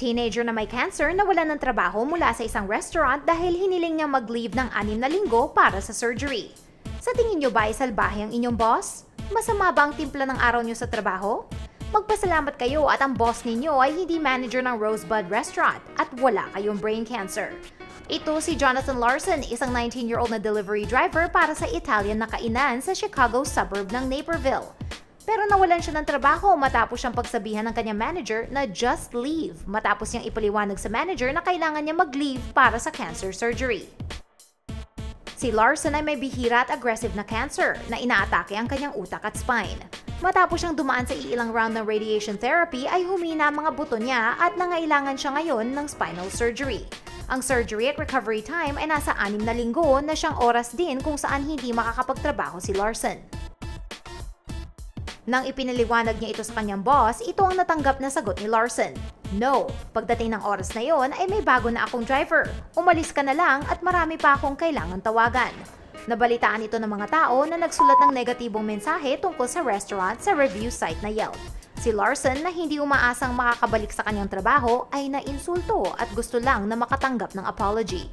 Teenager na may cancer na wala ng trabaho mula sa isang restaurant dahil hiniling niya mag-leave ng anim na linggo para sa surgery. Sa tingin niyo ba ay salbahe ang inyong boss? Masama ba ang timpla ng araw niyo sa trabaho? Magpasalamat kayo at ang boss ninyo ay hindi manager ng Rosebud Restaurant at wala kayong brain cancer. Ito si Jonathan Larson, isang 19-year-old na delivery driver para sa Italian na kainan sa Chicago suburb ng Naperville. Pero nawalan siya ng trabaho matapos siyang pagsabihan ng kanyang manager na just leave matapos niyang ipaliwanag sa manager na kailangan niya mag-leave para sa cancer surgery. Si Larson ay may bihira at aggressive na cancer na inaatake ang kanyang utak at spine. Matapos siyang dumaan sa iilang round ng radiation therapy ay humina ang mga buto niya at nangailangan siya ngayon ng spinal surgery. Ang surgery at recovery time ay nasa anim na linggo na siyang oras din kung saan hindi makakapagtrabaho si Larson. Nang ipinaliwanag niya ito sa kanyang boss, ito ang natanggap na sagot ni Larson. No, pagdating ng oras na yon ay may bago na akong driver. Umalis ka na lang at marami pa akong kailangan tawagan. Nabalitaan ito ng mga tao na nagsulat ng negatibong mensahe tungkol sa restaurant sa review site na Yelp. Si Larson na hindi umaasang makakabalik sa kanyang trabaho ay nainsulto at gusto lang na makatanggap ng apology.